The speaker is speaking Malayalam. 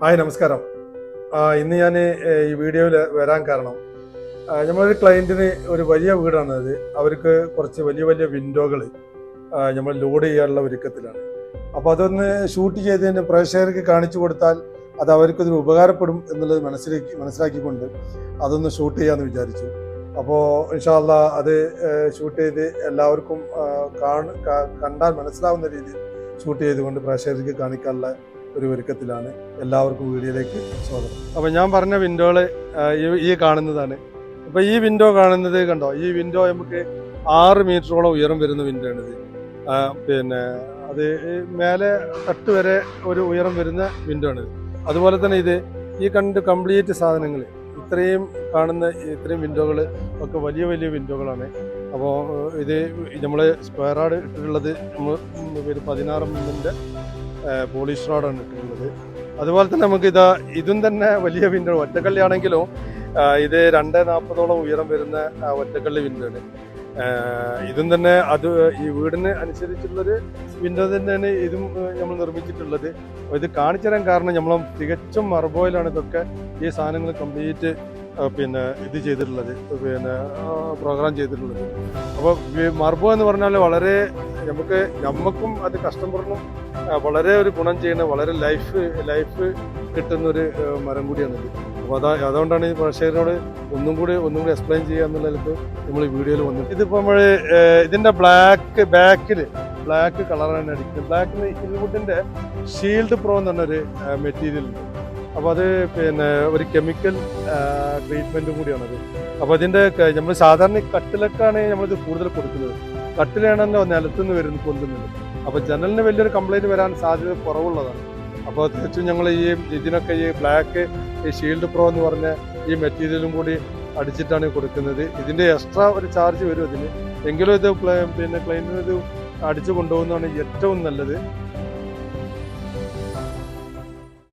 ഹായ് നമസ്കാരം. ഇന്ന് ഞാൻ ഈ വീഡിയോയിൽ വരാൻ കാരണം നമ്മളൊരു ക്ലയന്റിന് ഒരു വലിയ വീടാണ് അത്. അവർക്ക് കുറച്ച് വലിയ വലിയ വിൻഡോകൾ നമ്മൾ ലോഡ് ചെയ്യാനുള്ള ഒരുക്കത്തിലാണ്. അപ്പോൾ അതൊന്ന് ഷൂട്ട് ചെയ്തതിന് പ്രേക്ഷകർക്ക് കാണിച്ചു കൊടുത്താൽ അത് അവർക്കതിന് ഉപകാരപ്പെടും എന്നുള്ളത് മനസ്സിലാക്കി മനസ്സിലാക്കിക്കൊണ്ട് അതൊന്ന് ഷൂട്ട് ചെയ്യാമെന്ന് വിചാരിച്ചു. അപ്പോൾ ഇൻഷാല്ല അത് ഷൂട്ട് ചെയ്ത് എല്ലാവർക്കും കണ്ടാൽ മനസ്സിലാവുന്ന രീതിയിൽ ഷൂട്ട് ചെയ്തുകൊണ്ട് പ്രേക്ഷകർക്ക് കാണിക്കാനുള്ള ഒരു ഒരുക്കത്തിലാണ്. എല്ലാവർക്കും വീഡിയോയിലേക്ക് സ്വാഗതം. അപ്പോൾ ഞാൻ പറഞ്ഞ വിൻഡോകൾ ഈ കാണുന്നതാണ്. അപ്പോൾ ഈ വിൻഡോ കാണുന്നത് കണ്ടോ? ഈ വിൻഡോ നമുക്ക് ആറ് മീറ്ററോളം ഉയരം വരുന്ന വിൻഡോ ആണിത്. പിന്നെ അത് മേലെ തട്ട് വരെ ഒരു ഉയരം വരുന്ന വിൻഡോ ആണ്. അതുപോലെ തന്നെ ഇത് ഈ കണ്ട് കംപ്ലീറ്റ് സാധനങ്ങൾ ഇത്രയും കാണുന്ന ഇത്രയും വിൻഡോകൾ ഒക്കെ വലിയ വലിയ വിൻഡോകളാണ്. അപ്പോൾ ഇത് നമ്മൾ സ്ക്വയർ ആഡ് ഇട്ടിട്ടുള്ളത് നമ്മൾ പതിനാറ് മില്ലിന്റെ പോളിഷ് റോഡാണ് ഇട്ടിട്ടുള്ളത് അതുപോലെ തന്നെ നമുക്ക് ഇതാ ഇതും തന്നെ വലിയ വിൻഡോ ഒറ്റക്കള്ളി ആണെങ്കിലും ആ, ഇത് രണ്ട് നാൽപ്പതോളം ഉയരം വരുന്ന ഒറ്റക്കള്ളി വിൻഡോ ആണ് ആ, ഇതും തന്നെ അത് ഈ വീടിന് അനുസരിച്ചുള്ളൊരു വിൻഡോ തന്നെയാണ് ഇതും നമ്മൾ നിർമ്മിച്ചിട്ടുള്ളത്. ഇത് കാണിച്ചു തരാൻ കാരണം നമ്മൾ തികച്ചും മർബോയിലാണ് ഇതൊക്കെ ഈ സാധനങ്ങൾ കംപ്ലീറ്റ് പിന്നെ ഇത് ചെയ്തിട്ടുള്ളത് പിന്നെ പ്രോഗ്രാം ചെയ്തിട്ടുള്ളത്. അപ്പോൾ മർബോ എന്ന് പറഞ്ഞാൽ വളരെ നമുക്ക് നമുക്കും അത് കസ്റ്റമറിനും വളരെ ഒരു ഗുണം ചെയ്യുന്ന വളരെ ലൈഫ് ലൈഫ് കിട്ടുന്ന ഒരു മരം കൂടിയാണ് അപ്പോൾ അതാ അതുകൊണ്ടാണ് ഈ പ്രേക്ഷകരോട് ഒന്നും കൂടി ഒന്നും കൂടി എക്സ്പ്ലെയിൻ ചെയ്യുക എന്നുള്ളത് നമ്മൾ ഈ വീഡിയോയിൽ വന്നു. ഇതിപ്പോൾ നമ്മൾ ഇതിന്റെ ബ്ലാക്ക് ബാക്കിൽ ബ്ലാക്ക് കളറാണ് അടിക്കുന്നത്. ബ്ലാക്കിൽ ഇൻവുഡിന്റെ ഷീൽഡ് പ്രോ എന്ന് പറഞ്ഞൊരു മെറ്റീരിയൽ ഉണ്ട്. അപ്പോൾ അത് പിന്നെ ഒരു കെമിക്കൽ ട്രീറ്റ്മെന്റും കൂടിയാണത്. അപ്പോൾ അതിന്റെ നമ്മൾ സാധാരണ കട്ടിലൊക്കെയാണ് നമ്മളിത് കൂടുതൽ കൊടുക്കുന്നത്. കട്ടിലാണല്ലോ നിലത്തുനിന്ന് വരുന്ന പൊന്തുന്നത്. അപ്പോൾ ജനലിന് വലിയൊരു കംപ്ലൈന്റ് വരാൻ സാധ്യത കുറവുള്ളതാണ്. അപ്പോൾ തീർച്ചയായും ഞങ്ങൾ ഈ ഇതിനൊക്കെ ഈ ബ്ലാക്ക് ഈ ഷീൽഡ് പ്രോ എന്ന് പറഞ്ഞ ഈ മെറ്റീരിയലും കൂടി അടിച്ചിട്ടാണ് കൊടുക്കുന്നത്. ഇതിന്റെ എക്സ്ട്രാ ഒരു ചാർജ് വരും അതിന്. എങ്കിലും ഇത് പിന്നെ ക്ലൈന്റിന് ഇത് അടിച്ചു കൊണ്ടുപോകുന്നതാണ് ഏറ്റവും നല്ലത്.